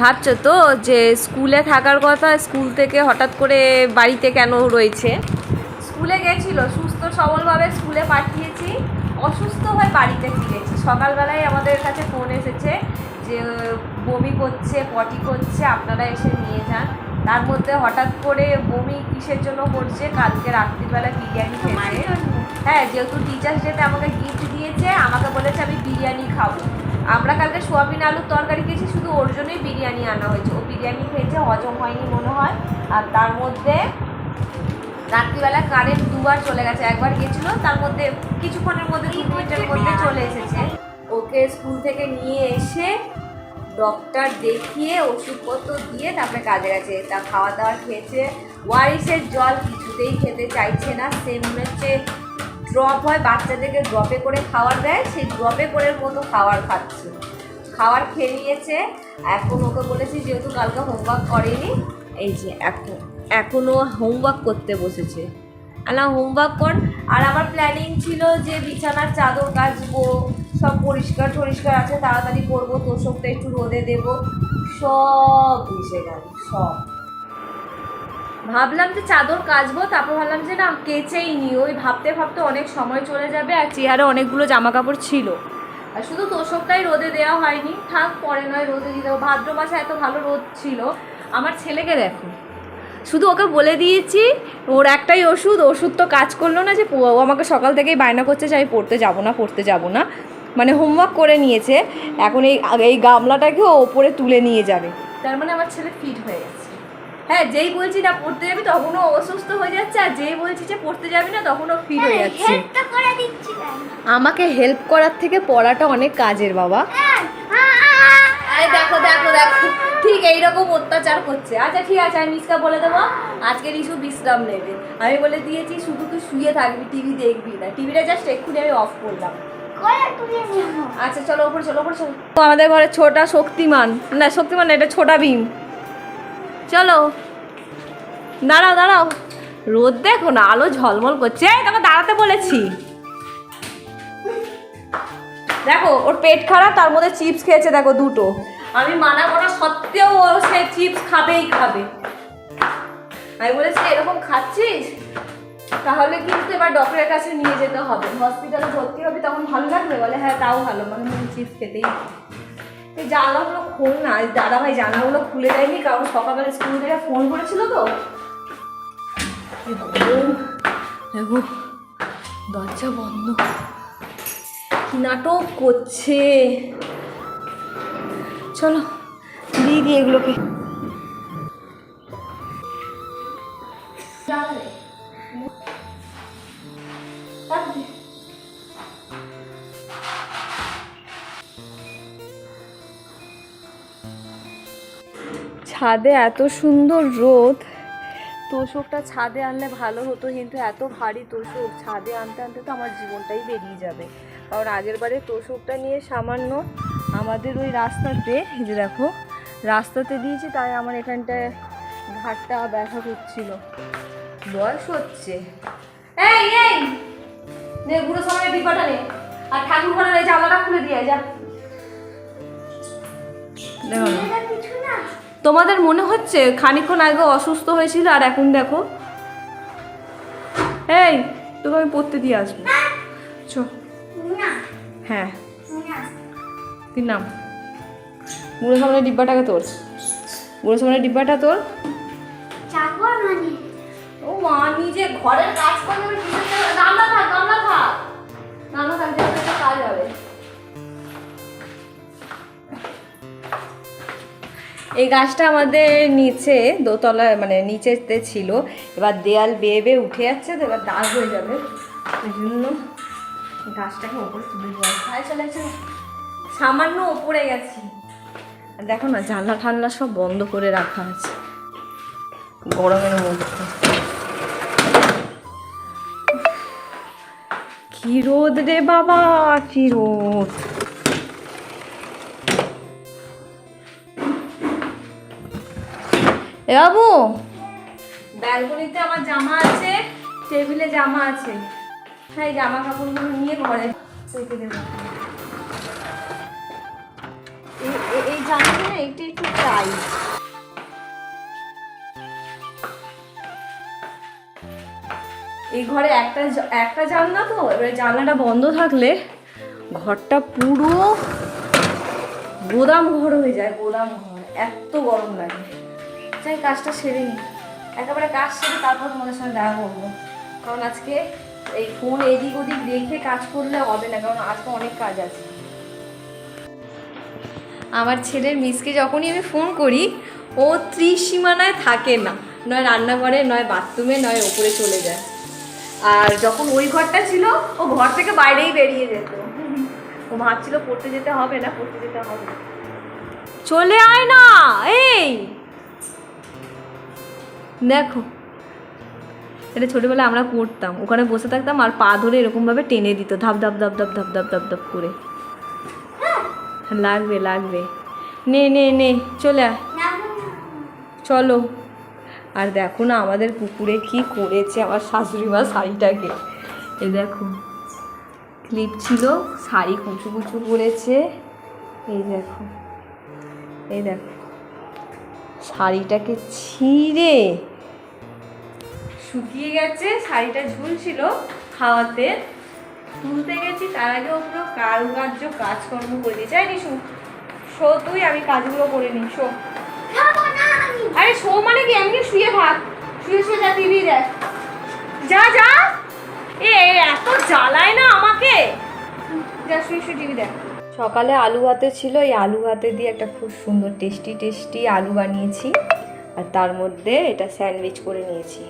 ভাবছ তো যে স্কুলে থাকার কথা স্কুল থেকে হঠাৎ করে বাড়িতে কেন রয়েছে? স্কুলে গেছিল সুস্থ সবলভাবে স্কুলে পাঠিয়েছি অসুস্থ হয়ে বাড়িতে ফিরেছি সকালবেলায় আমাদের কাছে ফোন এসেছে যে বমি করছে পটি করছে আপনারা এসে নিয়ে যান। তার মধ্যে হঠাৎ করে বমি কিসের জন্য করছে? কালকে রাত্রিবেলা বিরিয়ানি খেয়েছে। হ্যাঁ যেহেতু টিচার্স ডেতে আমাকে গিফট দিয়েছে আমাকে বলেছে আমি বিরিয়ানি খাব। আমরা কালকে সোয়াবিন আলুর তরকারি খেয়েছি, শুধু ওর জন্যই বিরিয়ানি আনা হয়েছে। ও বিরিয়ানি খেয়েছে, হজম হয়নি মনে হয়। আর তার মধ্যে রাত্রিবেলা কারেন্ট দুবার চলে গেছে, একবার গেছিল, তার মধ্যে কিছুক্ষণের মধ্যে দু মিনিটের মধ্যে চলে এসেছে। ওকে স্কুল থেকে নিয়ে এসে ডক্টর দেখিয়ে ওষুধপত্র দিয়ে তারপরে কাজে গেছে। তা খাওয়া দাওয়া খেয়েছে। ওয়ারিসের জল কিছুতেই খেতে চাইছে না সেম হচ্ছে ড্রপ হয়, বাচ্চাদেরকে ড্রপে করে খাওয়ার দেয়, সেই ড্রপে করে মতো খাবার খাচ্ছে। খাবার খেয়ে নিয়েছে এখন ওকে বলেছি যেহেতু কালকে হোমওয়ার্ক করেনি, এই যে এখন এখনও হোমওয়ার্ক করতে বসেছে। আলা হোমওয়ার্ক কর। আর আমার প্ল্যানিং ছিল যে বিছানার চাদর কাচবো, সব পরিষ্কার টরিষ্কার আছে, তাড়াতাড়ি করব তোষকটা একটু রোদে দেবো। সব মিশে গেল, সব। ভাবলাম যে চাদর কাচবো, তারপর ভাবলাম যে না, কেচেই নি। ওই ভাবতে ভাবতে অনেক সময় চলে যাবে আর চেয়ারে অনেকগুলো জামা কাপড় ছিল। আর শুধু তোষকটাই রোদে দেওয়া হয়নি। থাক, পরে নয় রোদে দিয়ে দেবো ভাদ্র মাসে এত ভালো রোদ ছিল। আমার ছেলেকে দেখো। শুধু ওকে বলে দিয়েছি, ওর একটাই ওষুধ ওষুধ তো কাজ করল না যে ও আমাকে সকাল থেকেই বায়না করছে যে আমি পড়তে যাব না, পড়তে যাব না। মানে হোমওয়ার্ক করে নিয়েছে। এখন এই এই গামলাটাকে ওপরে তুলে নিয়ে যাবে। তার মানে আমার ছেলে ফিট হয়ে গেছে। হ্যাঁ যেই বলছি না পড়তে যাবি তখনও অসুস্থ হয়ে যাচ্ছে আর যেই বলছি যে পড়তে যাবি না তখনও ফিট হয়ে যাচ্ছে। দিচ্ছি কেন? আমাকে হেল্প করার থেকে পড়াটা অনেক কাজের বাবা। হ্যাঁ, আরে দেখো দেখো দেখো। ঠিক এইরকম অত্যাচার করছে আচ্ছা ঠিক আছে আমি মিসকা বলে দেবো আজকে রিসু বিশ্রাম নেবে। আমি বলে দিয়েছি শুধু তুই শুয়ে থাকবি টিভি দেখবি না। টিভিটা জাস্ট এক্ষুনি আমি অফ করলাম। আচ্ছা চলো ওপরে চলো ওপরে চলো। আমাদের ঘরে ছোটা শক্তিমান। না শক্তিমান না এটা ছোটা ভীম। চলো। দাঁড়াও দাঁড়াও। রোদ দেখো না, আলো ঝলমল করছে। তোকে দাঁড়াতে বলেছি। দেখো, ওর পেট খারাপ, তার মধ্যে চিপস খেয়েছে, দেখো দুটো। আমি মানা করা সত্ত্বেও ও সে চিপস খাবেই খাবে। আমি বলেছি, এরকম খাচ্ছিস? তাহলে কিন্তু এবার ডক্টরের কাছে নিয়ে যেতে হবে। হসপিটালে ভর্তি হবে, তখন ভালো লাগবে? বলে হ্যাঁ তাও ভালো। মানে চিপস খেতেই। এই জানলাগুলো খোল না দাদা ভাই জানলাগুলো খুলে দেয়নি কারণ সকালবেলা স্কুল থেকে ফোন করেছিল তো। দেখো দরজা বন্ধ। নাটক করছে? চলো দিয়ে দিই এগুলোকে। ছাদে এত সুন্দর রোদ। তোষকটা ছাদে আনলে ভালো হতো কিন্তু এত ভারী তোষক ছাদে আনতে আনতে তো আমার জীবনটাই বেরিয়ে যাবে। কারণ আগের বারে তোষকটা নিয়ে সামান্য আমাদের ওই রাস্তাতে যে দেখো রাস্তাতে দিয়েছি তাই আমার এখানটায় ঘাটটা ব্যথা করছিল। বয়স হচ্ছে। এই এই! নে বুড়ো সময় ডিব্বাটা নে। আর ঠাকুর ঘরের এই জানলাটা খুলে দিয়ে যা। দেখো। কিছু না। তোমাদের মনে হচ্ছে খানিক্ষণ আগে অসুস্থ হয়েছিল আর এখন দেখো? এই, তোকে আমি পড়তে দিয়ে আসব। হ্যাঁ। না তুই নাম। বুড়ো সামনে ডিব্বাটাকে তোর। বুড়ো সামনে ডিব্বাটা তোর। ও মা, নিজে ঘরের কাজ গামলা থাক থাক। থাক এই গাছটা আমাদের নিচে, দোতলা মানে নিচেতে ছিল। এবার দেয়াল বেয়ে বেয়ে উঠে যাচ্ছে, তো এবার দাগ হয়ে যাবে। ওই জন্য গাছটাকে ওপরে তুলে দেওয়া। চলে চলে সামান্য ওপরে গেছি। দেখো না, জানলা ঠান্লা সব বন্ধ করে রাখা আছে। গরমের মধ্যে। কি রোদ রে বাবা, কি রোদ। এ বাবু। ব্যালকনিতে আমার জামা আছে, টেবিলে জামা আছে। হ্যাঁ জামা কাপড়গুলো নিয়ে ঘরে রেখে দেবো। এই- জানলাটা না একটু একটু টাইট এই ঘরে একটা একটা জানলা তো, এবারে জানলাটা বন্ধ থাকলে ঘরটা পুরো গোদাম ঘর হয়ে যায়, গোদাম ঘর। এত গরম লাগে। চাই কাজটা সেরে নিই একেবারে কাজ সেরে তারপর তোমাদের সঙ্গে দেখা করব। কারণ আজকে এই ফোন এদিক ওদিক রেখে কাজ করলে হবে না, কারণ আজকে অনেক কাজ আছে। আমার ছেলের মিসকে যখনই আমি ফোন করি, ও ত্রিসীমানায় থাকে না। নয় রান্নাঘরে, নয় বাথরুমে নয় ওপরে চলে যায়। আর যখন ওই ঘরটা ছিল, ও ঘর থেকে বাইরেই বেরিয়ে যেত। ও ভাবছিল পড়তে যেতে হবে না, পড়তে যেতে হবে। চলে আয় না, এই! দেখো। এটা ছোটবেলায় আমরা পড়তাম ওখানে বসে থাকতাম আর পা ধরে এরকমভাবে টেনে দিত, ধাপ ধাপ ধাপ ধাপ ধাপ ধাপ ধাপ ধাপ করে। লাগবে লাগবে। নে নে নে, চলে আয়। চলো। আর দেখো না, আমাদের পুকুরে কি করেছে আমার শাশুড়ি মা শাড়িটাকে। এই দেখো ক্লিপ ছিল, শাড়ি কুচু কুচু করেছে। এই দেখো এই দেখো। শাড়িটাকে ছিঁড়ে শুকিয়ে গেছে শাড়িটা ঝুলছিল খাওয়াতে তুলতে গেছি তার আগে ও পুরো কারুকার্য কাজকর্ম করে দিয়েছে এই নিশু শো তুই আমি কাজগুলো করে নিই শো। আমি। আরে শো মানে কি? এমনি শুয়ে থাক। শুয়ে শুয়ে যা টিভি দেখ। যা যা। এ, এত জ্বালায় না আমাকে। যা শুয়ে শুয়ে টিভি দেখ। সকালে আলু ভাতে ছিল, এই আলু ভাতে দিয়ে একটা খুব সুন্দর টেস্টি টেস্টি আলু বানিয়েছি। আর তার মধ্যে এটা স্যান্ডউইচ করে নিয়েছি।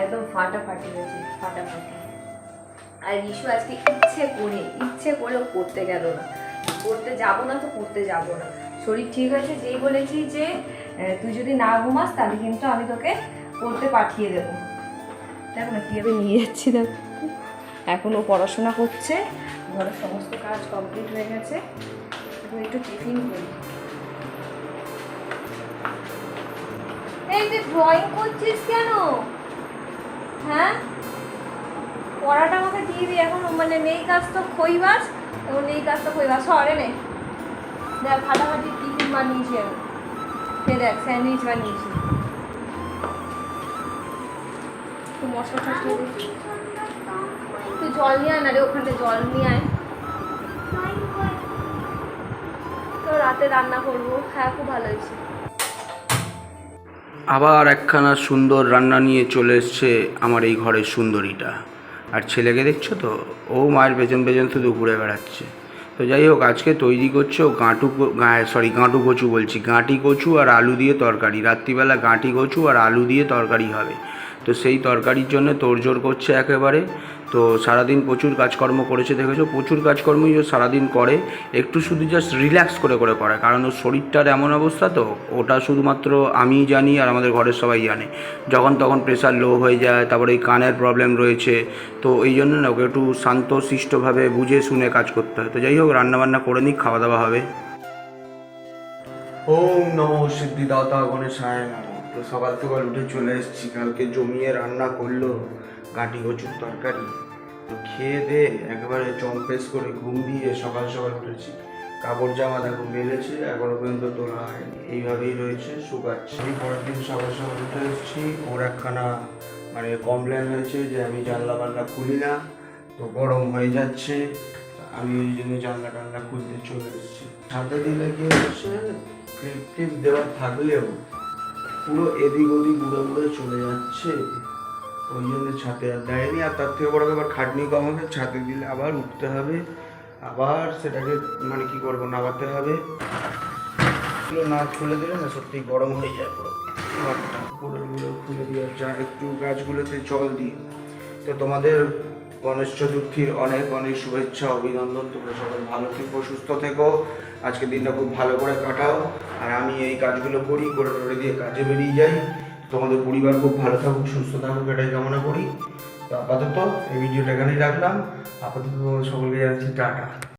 একদম ফাটাফাটি হয়েছে, ফাটাফাটি। আর রিশু আজকে ইচ্ছে করে ইচ্ছে করে ও পড়তে গেল না। পড়তে যাব না তো করতে যাব না। শরীর ঠিক হয়েছে যেই বলেছি যে তুই যদি না ঘুমাস, তাহলে কিন্তু আমি তোকে পড়তে পাঠিয়ে দেবো। দেখো না, কীভাবে নিয়ে যাচ্ছি দেখো। এখন ও পড়াশোনা করছে। ঘরের সমস্ত কাজ কমপ্লিট হয়ে গেছে এখন একটু টিফিন করি। এই তুই ড্রয়িং করছিস কেন? হ্যাঁ? পড়াটা আমাকে দিয়ে দিই এখন মানে নেই কাজ তো খইবাস, এখন নেই কাজ তো খইবাস। সরে নে। দেখ, ফাটাফাটি টিফিন বানিয়েছি আমি। সে দেখ স্যান্ডউইচ বানিয়েছি। একটু মশলা টশলা দিয়ে তুই জল নিয়ে আয় না রে ওখানে জল নিয়ে আয়। তো রাতে রান্না করব। হ্যাঁ খুব ভালো হয়েছে। আবার একখানা সুন্দর রান্না নিয়ে চলে এসছে আমার এই ঘরের সুন্দরীটা। আর ছেলেকে দেখছ তো? ও মায়ের পেছন পেছন শুধু ঘুরে বেড়াচ্ছে। তো যাই হোক, আজকে তৈরি করছে গাঁটু সরি গাঁটু কচু বলছি। গাঁটি কচু আর আলু দিয়ে তরকারি। রাত্রিবেলা গাঁটি কচু আর আলু দিয়ে তরকারি হবে। তো সেই তরকারির জন্য তোড়জোড় করছে একেবারে। তো সারাদিন প্রচুর কাজকর্ম করেছে, দেখেছ? প্রচুর কাজকর্মই ও সারাদিন করে। একটু শুধু জাস্ট রিল্যাক্স করে করে করে কারণ ওর শরীরটার এমন অবস্থা তো, ওটা শুধুমাত্র আমিই জানি আর আমাদের ঘরের সবাই জানে। যখন তখন প্রেশার লো হয়ে যায়, তারপরে এই কানের প্রবলেম রয়েছে, তো এই জন্য না ওকে একটু শান্ত শিষ্টভাবে বুঝে শুনে কাজ করতে হয়। তো যাই হোক, রান্নাবান্না করে নিক খাওয়া দাওয়া হবে। ওম নমঃ সিদ্ধিদাতা গণেশায় নমঃ। তো সকাল সকাল উঠে চলে এসেছি, কালকে জমিয়ে রান্না করল। গাঁটি কচুর তরকারি। তো খেয়ে দে একেবারে চম্পেস করে ঘুম দিয়ে সকাল সকাল উঠেছি কাপড় জামা দেখো মেলেছে, এখনও পর্যন্ত তোলা হয়নি। এইভাবেই রয়েছে, শুকাচ্ছে। পরের দিন সকাল সকাল উঠে এসেছি। ওর একখানা মানে কমপ্লেন হয়েছে যে আমি জানলা বান্না খুলি না, তো গরম হয়ে যাচ্ছে। আমি ওই জন্য জানলা টানলা খুলতে চলে এসেছি। ছাদে দিলে কি হচ্ছে? ক্লিপ টিপ দেওয়া থাকলেও পুরো এদিক ওদিক উড়ে উড়ে চলে যাচ্ছে। ওই জন্য ছাতে আর দেয়নি, আর তার থেকে বড় ব্যাপার খাটনি কম হবে ছাদে দিলে আবার উঠতে হবে, আবার সেটাকে মানে কি করব, নামাতে হবে। না খুলে দিলে না সত্যি গরম হয়ে যায় পুরো। ঘরটা খুলে দিয়ে যা একটু গাছগুলোতে জল দিই। তো তোমাদের গণেশ চতুর্থীর অনেক অনেক শুভেচ্ছা, অভিনন্দন, তোমরা সবাই ভালো থেকো, সুস্থ থেকো। আজকে দিনটা খুব ভালো করে কাটাও। আর আমি এই কাজগুলো করি, করে টোরে দিয়ে কাজে বেরিয়ে যাই। তোমাদের পরিবার খুব ভালো থাকুক, সুস্থ থাকুক, এটাই কামনা করি। তো আপাতত এই ভিডিওটা এখানেই রাখলাম। আপাতত সকলকে জানাচ্ছি টাটা।